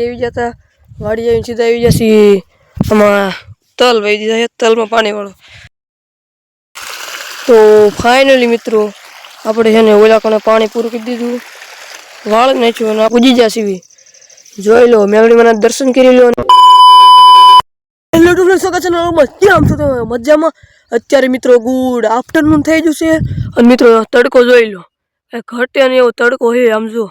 આવી જતા વાડી આવીને સીધા આવી જશે આમાં તલ વહી દીધા છે, તલમાં પાણી વાળો. તો ફાઇનલી મિત્રો, આપણે છે ને ઓલાકોને પાણી પૂરું કરી દીધું. વાળ નાખ્યું અને પૂજી જશે બી જોઈ લો મેળવી મને દર્શન કરી લો. હેલો તમે મજામાં? અત્યારે મિત્રો ગુડ આફ્ટરનૂન થઈ ગયું છે. અને મિત્રો, તડકો જોઈ લો. ઘટે ને એવો તડકો હોય આમ જો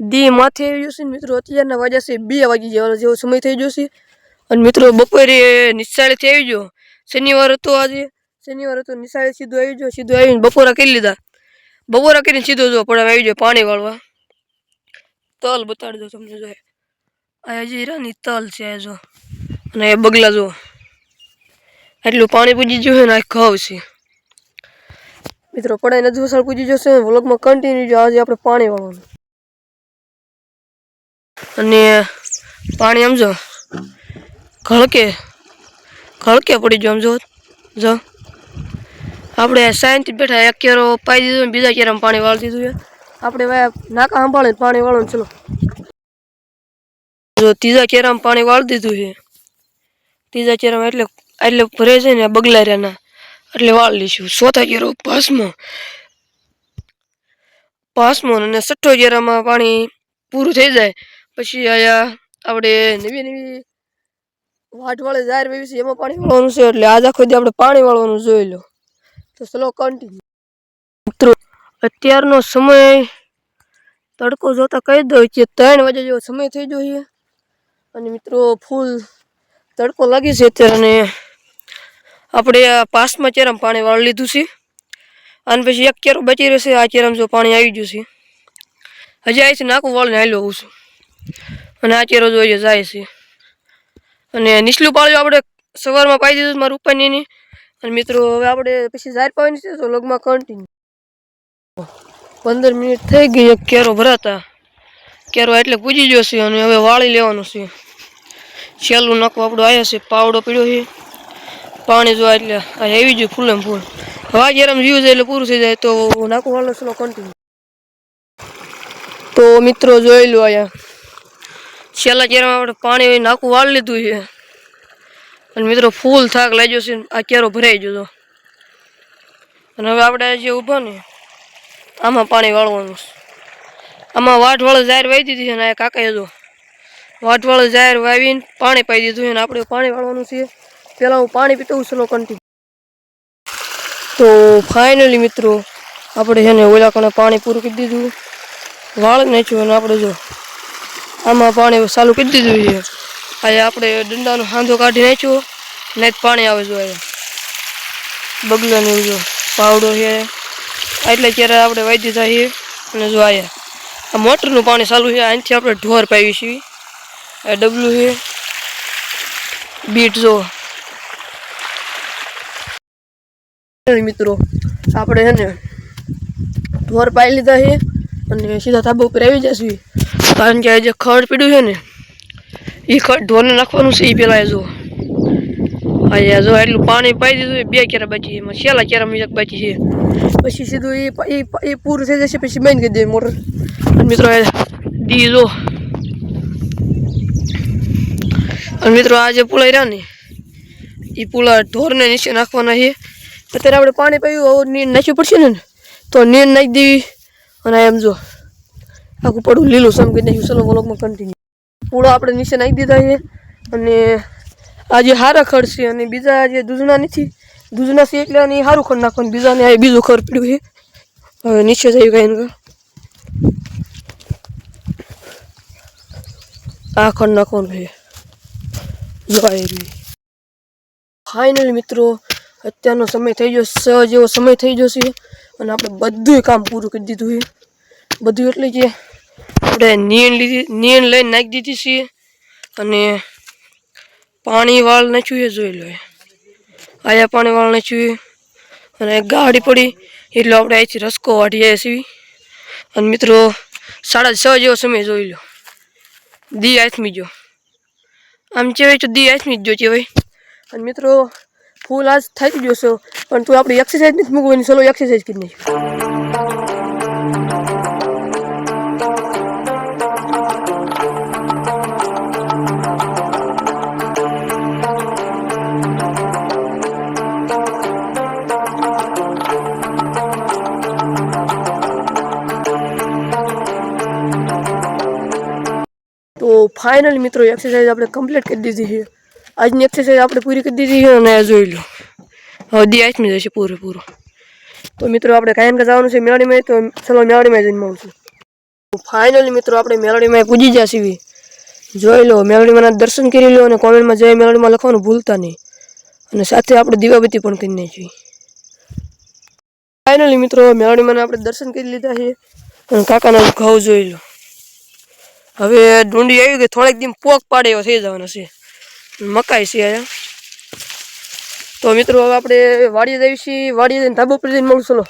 દી માથે આવી જશે મિત્રો, અત્યારના વાગ્યા છે બે વાગી જવાનો જેવો સમય થઈ જશે અને મિત્રો, બપોરે નિશાળેથી આવી ગયો. શનિવાર હતો આજે. શનિવાર હતો, નિશાળે સીધો આવી ગયો. સીધો આવીને બપોરા કરી લીધા. બપોરા કરીને સીધો જો, પણ આવી ગયો પાણી વાળવા. તલ બતાડી દો તમને જો. આ હજી રાની તલ છે જો. અને એ બગલા જો. એટલું પાણી પૂજી ગયું ને, આ ઘઉં છે. મિત્રો પડાઈ નથી વસાળ પૂજી જશે વ્લોગમાં કન્ટિન્યુ જો, આજે આપણે પાણી વાળવાનું. અને પાણી આમ જો, ઘળકે ઘળકે પડી ગયો આમ જો જો. આપણે સાયન્સથી બેઠા, એક કેરો પાઈ દીધું ને બીજા કેરામાં પાણી વાળી દીધું આપણે નાકા સંભાળે પાણી વાળો ચલો. જો, ત્રીજા કેરામાં પાણી વાળી દીધું છે. ત્રીજા કેરામાં એટલે એટલે ભરે છે ને બગલા રહ્યાના એટલે વાળી લઈશું. ચોથા કેરો પાંચમો પાંચમો અને છઠ્ઠો કેરામાં પાણી પૂરું થઈ જાય. પછી આયા આપણે નવી નવી વાટ વાળે જાહેર વેવી છે, એમાં પાણી વાળવાનું છે, એટલે આજ આખો દી આપણે પાણી વાળવાનું જોઈ લો. તો સ્લો કન્ટિન્યુ મિત્રો, અત્યારનો સમય તડકો જોતા કહી દઉં કે ત્રણ વાગે જેવો સમય થઈ ગયો છે. અને મિત્રો, ફૂલ તડકો લાગી છે અત્યારે અને આપણે આ પાસમાં ચેરામ પાણી વાળી લીધું છે. અને પછી એક કેરો બચી રહેશે આ કેરામ જો પાણી આવી ગયું છે. હજી આવી છે નાખું વાળીને હાલ્યો આવું છું. અને આ ચેરો જોઈએ જાય છે. અને નીચલું પાળ્યું આપણે સવારમાં પાઈ દીધું મારું નહીં અને મિત્રો, હવે આપણે પછી ઝાર પાવાની છે, તો લગમાં કન્ટિન્યુ પંદર મિનિટ થઈ ગઈ, એક કેરો ભરાતા. કેરો એટલે પૂજી ગયો છે અને હવે વાળી લેવાનું છે. છેલ્લું નાખવું આપણું આવ્યા છે, પાવડો પીડ્યો છે. પાણી જોવા એટલે આ એવી ગયું ફૂલે ફૂલ. હવા ગરમ જીવ છે એટલે પૂરું થઈ જાય, તો નાખું વાળો સ્લો કન્ટિન્યુ તો મિત્રો, જોઈ લો અહીંયા છેલ્લા કેરામાં આપણે પાણી નાખું, વાળી લીધું છે. અને મિત્રો ફૂલ થાક લાગ્યો છે આ કેરો ભરાઈ ગયો અને હવે આપણે જે ઊભા ને, આમાં પાણી વાળવાનું છે. આમાં વાટવાળો જાહેર વાવી દીધી છે અને આ કાકા જો વાટવાળો જાહેર વાવીને પાણી પાઈ દીધું છે અને આપણે પાણી વાળવાનું છે. પહેલાં હું પાણી પીતું છું કંટી તો ફાઇનલી મિત્રો, આપણે છે ને ઓલા પાણી પૂરું કરી દીધું. વાળ નાખ્યું અને આપણે જો આમાં પાણી ચાલુ કરી દીધું છે. અહીંયા આપણે દંડાનો હાંધો કાઢી નાખ્યો નહીં પાણી આવે જો અહીંયા બગલાને જો પાવડો છે. એટલે ત્યારે આપણે દીધા છીએ અને જો આયા. આ મોટરનું પાણી ચાલુ છે અહીંથી આપણે ઢોર પાવી છીએ. ડબલું છે. બીટ જો. મિત્રો, આપણે છે ને ઢોર પાઈ લીધા છે અને સીધા ધાબા ઉપર આવી જશું. કારણ કે આજે ખડ પીડ્યું છે ને એ ખડ ઢોરને નાખવાનું છે એ પેલા જો. અહીંયા જો એટલું પાણી પાઈ દીધું બે કેરા બાકી એમાં છેલ્લા કેરા એક બાકી છે. પછી સીધું એ એ પૂરું થઈ જશે, પછી બંધ કરી દે મોટર. અને મિત્રો દી જો. અને મિત્રો આ જે પુલા રહ્યા ને એ પુલા ઢોરને નીચે નાખવાના છે. અત્યારે આપણે પાણી પાયું નાખ્યું પડશે ને, તો નીર નાખી દેવી. અને એમ જો. આખું પડું લીલું સમ કરી ચલો વ્લોગમાં કન્ટિન્યુ પૂળો આપણે નીચે નાખી દીધા છે અને આજે હારા ખડ છે અને બીજા જે દૂધના નથી, દૂધના છે એટલે અને સારું ખડ નાખવાનું. બીજાને આ બીજું ખડ પડ્યું છે. હવે નીચે જઈ કાંઈ આ ખડ નાખવાનું છે. જો ફાઇનલી મિત્રો, અત્યારનો સમય થઈ ગયો, સ જેવો સમય થઈ ગયો છે અને આપણે બધું કામ પૂરું કરી દીધું છે. બધું એટલે કે આપણે નીણ લીધી, નીણ લઈને નાખી દીધી છીએ અને પાણી વાળ નાખ્યું એ જોઈ લો. આયા પાણી વાળ નાખ્યું અને ગાડી પડી, એટલે આપણે અહીંથી રસકો જાય છીએ. અને મિત્રો, સાડા છ જેવો સમય જોઈ લો. દી આથમી જો આમ કહેવાય તો દી આથમી જ જો કહેવાય. અને મિત્રો, ફૂલ આજ થઈ ગયો છે, પણ તું આપણી એક્સરસાઇઝ નથી મૂકવાની, ચલો એક્સરસાઇઝ કરી નાખી ફાઇનલી મિત્રો એક્સરસાઇઝ આપણે કમ્પ્લીટ કરી દીધી છે. આજની એક્સરસાઇઝ આપણે પૂરી કરી દીધી છે અને જોઈ લો. હવે દી આથમી જશે પૂરેપૂરો તો મિત્રો, આપણે કાયમ જવાનું છે મેળાડીમાં, તો ચલો મેળાડીમાં જઈને મળશું ફાઇનલી મિત્રો, આપણે મેળાડીમાં પૂજી જ્યાં સીવી જોઈ લો, મેળાડીમાં દર્શન કરી લો અને કોમેન્ટમાં જય મેળાડીમાં લખવાનું ભૂલતા નહીં. અને સાથે આપણે દીવાબત્તી પણ કરી નાખી. ફાઇનલી મિત્રો, મેળાડીમાં આપણે દર્શન કરી લીધા છે. અને કાકાના ઘઉં જોઈ લો. હવે ડુંડી આવી ગઈ, થોડીક દિન પોક પાડે એવો થઈ જવાનો છે. મકાઈ છે અહીંયા. તો મિત્રો, હવે આપણે વાડીએ જઈએ છીએ, વાડીએ જઈને ધાબા ઉપર જઈને મળું ચલો.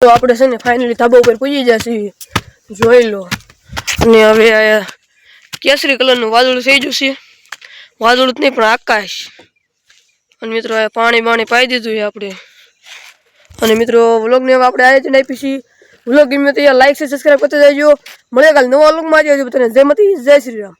તો આપણે છે ને ફાઇનલી ધાબા ઉપર પૂજી છીએ, જોઈ લો. અને હવે કેસરી કલરનું વાદળું થઈ છે. વાદળું જ નહીં, પણ આકાશ. અને મિત્રો પાણી બાણી પાઈ દીધું છે આપણે. અને મિત્રો વ્લોગને હવે આપણે આયોજન આપી છીએ. વ્લોગ ગમ્યો તો લાઈક છે સબસ્ક્રાઈબ કરતા જજો. મળે કાલે નવા વ્લોગમાં આવી બધાને જય મતી જય શ્રી રામ.